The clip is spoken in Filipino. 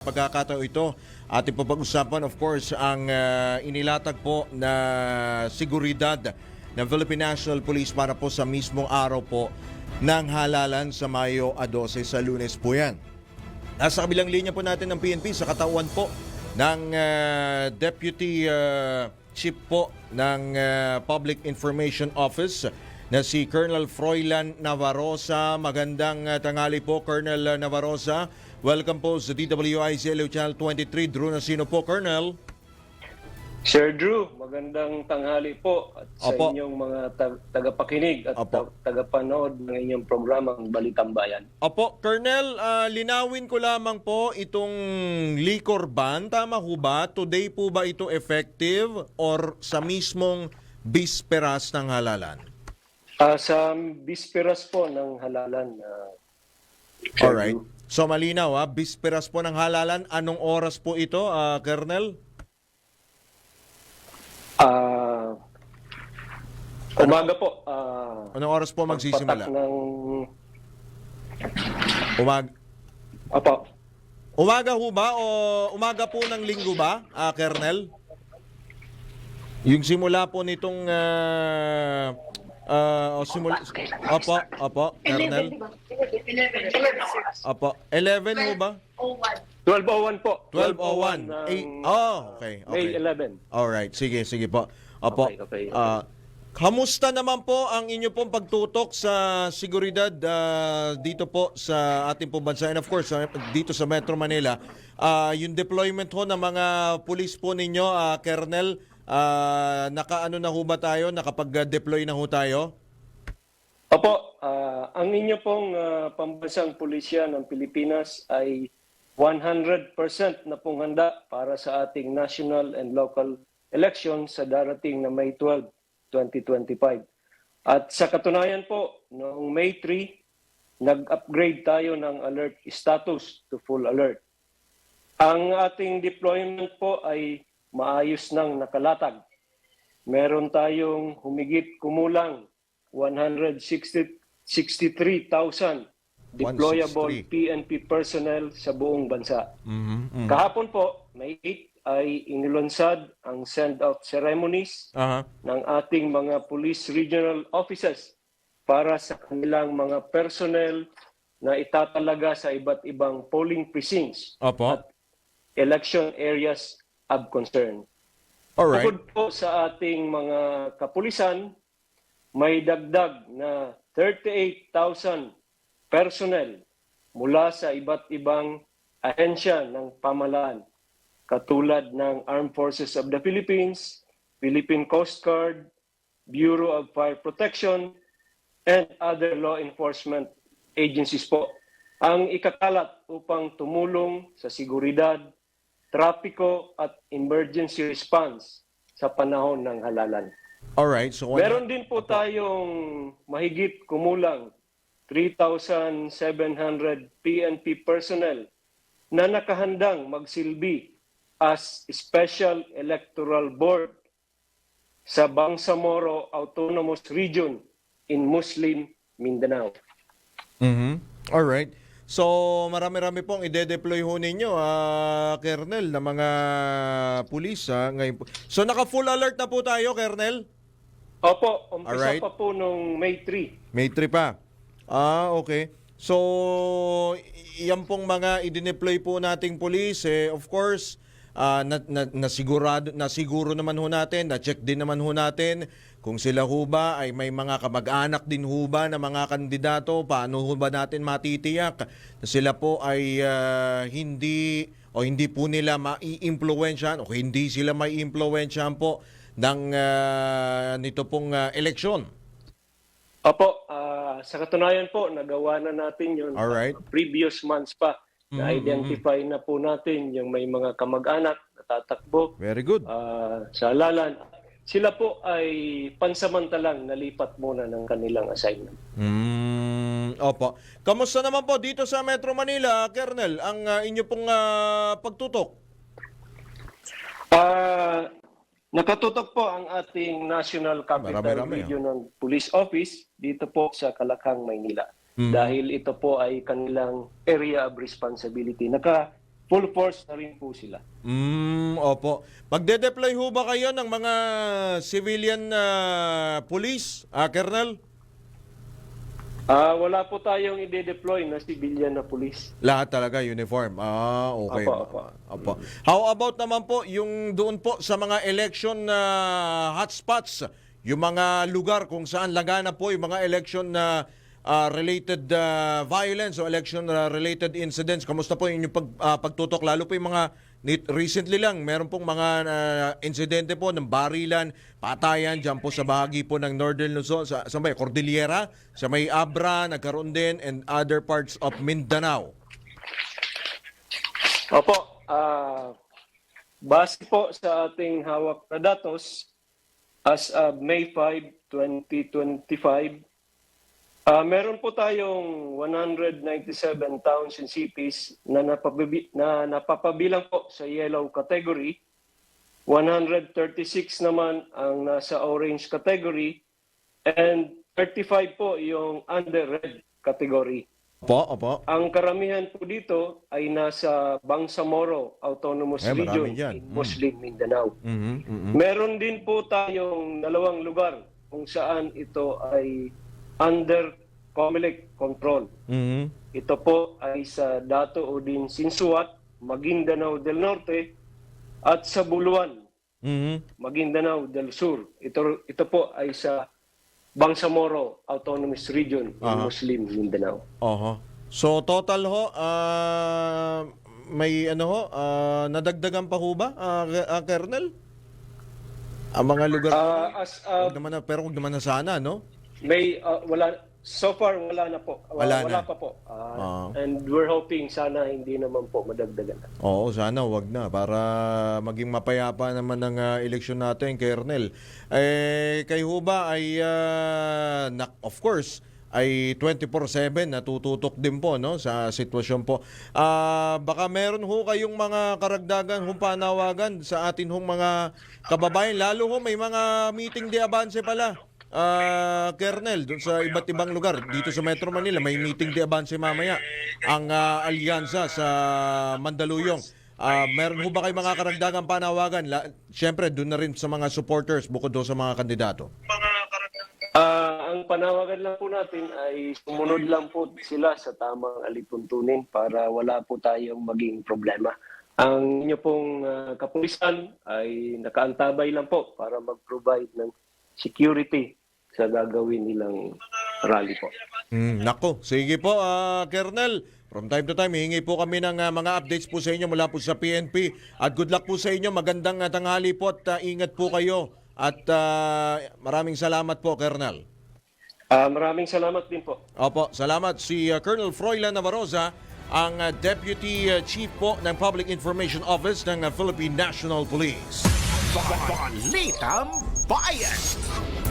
pagkakataon ito, ating po pag-usapan of course ang ah, inilatag po na seguridad ng Philippine National Police para po sa mismong araw po ng halalan sa Mayo a 12 sa lunes po yan. Nasa kabilang linya po natin ng PNP sa katawan po ng ah, Deputy ah, Chief po ng ah, Public Information Office na si Colonel Froilan Navarrosa. Magandang ah, tanghali po, Colonel Navarrosa. Welcome po sa DWIZ LO Channel 23. Drew Nasino po, Colonel. Sir Drew, magandang tanghali po at sa Opo. inyong mga tag- tagapakinig at Opo. ta- tagapanood ng inyong programang Balitang Bayan. Opo, Colonel, ah, linawin ko lamang po itong liquor ban. Tama ho ba? Today po ba ito effective or sa mismong bisperas ng halalan? Ah, sa bisperas po ng halalan, ah, Sir Alright. Drew. So malinaw ha, bisperas po ng halalan. Anong oras po ito, ah, Colonel? Ah, umaga po. ah, Anong oras po magsisimula? ng... Umag Apo. umaga ho ba o umaga po ng linggo ba, ah, Colonel? Yung simula po nitong ah, ah, o simula Opo, opo, Colonel. 11. Opo, 11 ho ba? 12.01 po. 12:01. ng Eh, oh, okay, May okay. 11. Alright, sige, sige po. Opo. Okay, okay, okay. Ah, kamusta naman po ang inyo pong pagtutok sa seguridad ah, dito po sa ating pong bansa and of course ah, dito sa Metro Manila. Ah, yung deployment ho ng mga pulis po ninyo, ah, Colonel, ah, nakaano na ho ba tayo? Nakapag-deploy na ho tayo? Opo, ah, ang inyo pong ah, pambansang pulisya ng Pilipinas ay 100% na pong handa para sa ating national and local election sa darating na May 12, 2025. At sa katunayan po, noong May 3, nag-upgrade tayo ng alert status to full alert. Ang ating deployment po ay maayos nang nakalatag. Meron tayong humigit kumulang 163,000 deployable 163. PNP personnel sa buong bansa. Mhm. Kahapon po, May 8, ay inilunsad ang send-out ceremonies Aha. ng ating mga police regional officers para sa kanilang mga personnel na itatalaga sa iba't ibang polling precincts Opo. at election areas of concern. Alright. Bukod po sa ating mga kapulisan, may dagdag na 38,000 personnel mula sa iba't ibang ahensya ng pamalaan katulad ng Armed Forces of the Philippines, Philippine Coast Guard, Bureau of Fire Protection, and other law enforcement agencies po ang ikakalat upang tumulong sa seguridad, trapiko at emergency response sa panahon ng halalan. Alright. So, Meron din po tayong mahigit kumulang 3,700 PNP personnel na nakahandang magsilbi as Special Electoral Board sa Bangsamoro Autonomous Region in Muslim Mindanao. Mhm. All right. So, marami-rami pong ide-deploy ho ninyo, ah, Kernel, na mga pulis. ah, ngayon po. So, naka-full alert na po tayo, Kernel? Opo, umpisa Alright. pa po nung May 3. May trip pa. Ah, okay. So, yan pong mga i-deploy po nating pulis, eh, of course, ah, na, na, nasigurado, nasiguro naman ho natin, na-check din naman ho natin kung sila ho ba ay may mga kamag-anak din ho ba na mga kandidato, paano ho ba natin matitiyak na sila po ay ah, hindi o hindi po nila mai-impluwensyahan o hindi sila mai-impluwensyahan po ng ah, nito pong ah, eleksyon. Opo, ah, sa katunayan po, nagawa na natin yun Alright. previous months pa. Na-identify na po natin yung may mga kamag-anak na tatakbo Very good. ah, sa halalan. Sila po ay pansamantalang nalipat muna ng kanilang assignment. Mm, opo. Kamusta naman po dito sa Metro Manila, Kernel, ang ah, inyo pong ah, pagtutok? Ah, nakatutok po ang ating National Capital Marami-rami, ah. Regional Police Office dito po sa Kalakang, Maynila. Mhm. Dahil ito po ay kanilang area of responsibility. Naka full force na rin po sila. Mm, opo. Magde-deploy ho ba kayo ng mga civilian na police, ah, Colonel? Ah, wala po tayong ide-deploy na civilian na police. Lahat talaga uniform. Ah, okay. Apo, apo. Apo. How about naman po yung doon po sa mga election na hotspots, yung mga lugar kung saan lagana po yung mga election na ah, related ah, violence o election ah, related incidents. Kamusta po yung inyong pag, ah, pagtutok lalo po yung mga recently lang meron pong mga ah, insidente po ng barilan, patayan diyan po sa bahagi po ng Northern Luzon sa, sa may Cordillera, sa may Abra, nagkaroon din and other parts of Mindanao. Opo, ah base po sa ating hawak na datos, as of May 5, 2025, ah meron po tayong 197 towns and cities na, napabibi, na napapabilang po sa yellow category, 136 naman ang nasa orange category, and 35 po yung under red category. Opo, opo. Ang karamihan po dito ay nasa Bangsamoro Autonomous Eh, Region in Muslim Mindanao. Mhm, mhm. Meron din po tayong dalawang lugar kung saan ito ay under COMELEC control. Mhm. Ito po ay sa Dato Odin Sinsuat, Maguindanao del Norte at sa Buluan, Mhm. Maguindanao del Sur. Ito, ito po ay sa Bangsamoro Autonomous Region in Aha. Muslim Mindanao. Oho. So total ho ah, may ano ho ah, nadagdagan pa ho ba ah, ah, Colonel? Ang mga lugar Ah, as uh, Huwag naman na, pero huwag naman na sana, no? may ah, wala so far wala na po. Wala na. pa po. Ah, Ah. And we're hoping sana hindi naman po madagdagan. Oo, sana wag na para maging mapayapa naman ng ah, eleksyon natin, Colonel. Eh kay ho ba ay ah, na- of course ay 24/7 natututok din po no sa sitwasyon po. Ah baka meron ho kayong mga karagdagan hong panawagan sa atin hong mga kababayan lalo ho may mga meeting de avance pala. Ah, Colonel, doon sa iba't ibang lugar dito sa Metro Manila may meeting de avance mamaya ang ah, alyansa sa Mandaluyong. Ah, meron ho ba kayo mga karagdagang panawagan? La, Siyempre, doon na rin sa mga supporters bukod doon sa mga kandidato. Ah, ang panawagan lang po natin ay sumunod lang po sila sa tamang alituntunin para wala po tayong maging problema. Ang inyo pong ah, kapulisan ay nakaantabay lang po para mag-provide ng security sa gagawin nilang rally po. Hmm, nako, sige po, ah, Colonel. From time to time, hihingi po kami ng ah, mga updates po sa inyo mula po sa PNP. At good luck po sa inyo. Magandang ah, tanghali po at ah, ingat po kayo. At ah, maraming salamat po, Colonel. Ah, maraming salamat din po. Opo, salamat. Si uh, Colonel Froilan Navarroza, ang uh, Deputy uh, Chief po ng Public Information Office ng uh, Philippine National Police. Balitang Bayan!